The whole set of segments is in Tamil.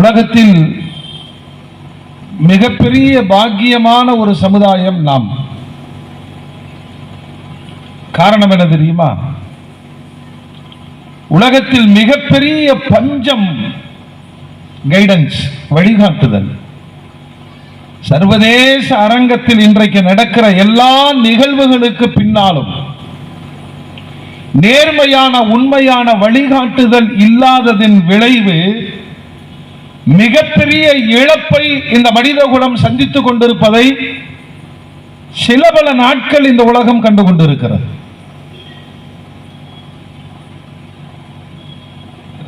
உலகத்தில் மிகப்பெரிய பாக்கியமான ஒரு சமுதாயம் நாம். காரணம் என்ன தெரியுமா? உலகத்தில் மிகப்பெரிய பஞ்சம் கைடன்ஸ் வழிகாட்டுதல். சர்வதேச அரங்கத்தில் இன்றைக்கு நடக்கிற எல்லா நிகழ்வுகளுக்கு பின்னாலும் நேர்மையான உண்மையான வழிகாட்டுதல் இல்லாததின் விளைவு மிகப்பெரிய இழப்பை இந்த மனித குலம் சந்தித்துக் கொண்டிருப்பதை சில பல நாட்கள் இந்த உலகம் கண்டு கொண்டிருக்கிறது.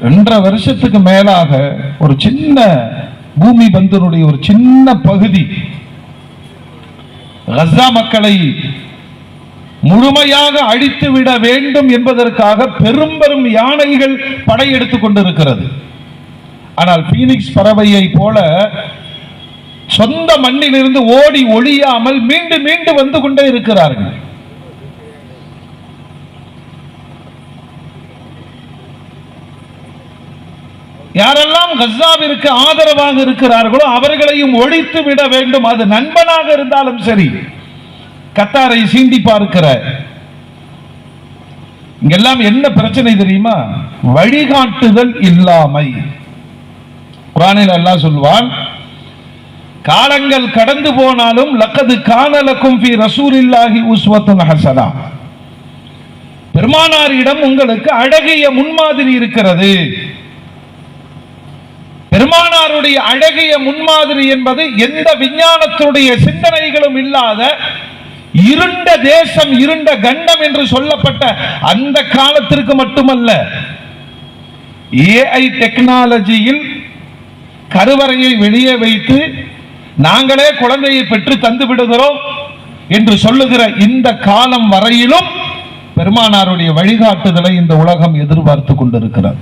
ரெண்டரை வருஷத்துக்கு மேலாக ஒரு சின்ன பூமி பந்தனுடைய ஒரு சின்ன பகுதி கசா மக்களை முழுமையாக அழித்து விட வேண்டும் என்பதற்காக பெரும் பெரும் யானைகள் படையெடுத்துக் கொண்டிருக்கிறது. ஆனால் பீனிக்ஸ் பறவையை போல சொந்த மண்ணிலிருந்து ஓடி ஒழியாமல் மீண்டும் மீண்டும் வந்து கொண்டே இருக்கிறார்கள். யாரெல்லாம் கசாவிற்கு ஆதரவாக இருக்கிறார்களோ அவர்களையும் ஒழித்து விட வேண்டும். அது நண்பனாக இருந்தாலும் சரி. கத்தாரை சீண்டி பார்க்கிற இங்கெல்லாம் என்ன பிரச்சனை தெரியுமா? வழிகாட்டுதல் இல்லாமை. குரானில் அல்லாஹ் சொல்வான் காலங்கள் கடந்து போனாலும் லக்கது கானலக்கும் ஃபி ரசூலில்லாஹி உஸ்வத்துன் ஹசனா. பெருமானாரிடம் உங்களுக்கு அழகிய முன்மாதிரி இருக்கிறது. பெருமானாருடைய அழகிய முன்மாதிரி என்பது எந்த விஞ்ஞானத்துடைய சிந்தனைகளும் இல்லாத இருண்ட தேசம் இருண்ட கண்டம் என்று சொல்லப்பட்ட அந்த காலத்திற்கு மட்டுமல்ல ஏஐ டெக்னாலஜியில் கருவறையை வெளியே வைத்து நாங்களே குழந்தையை பெற்று தந்து விடுகிறோம் என்று சொல்லுகிற இந்த காலம் வரையிலும் பெருமானாருடைய வழிகாட்டுதலை இந்த உலகம் எதிர்பார்த்து கொண்டிருக்கிறது.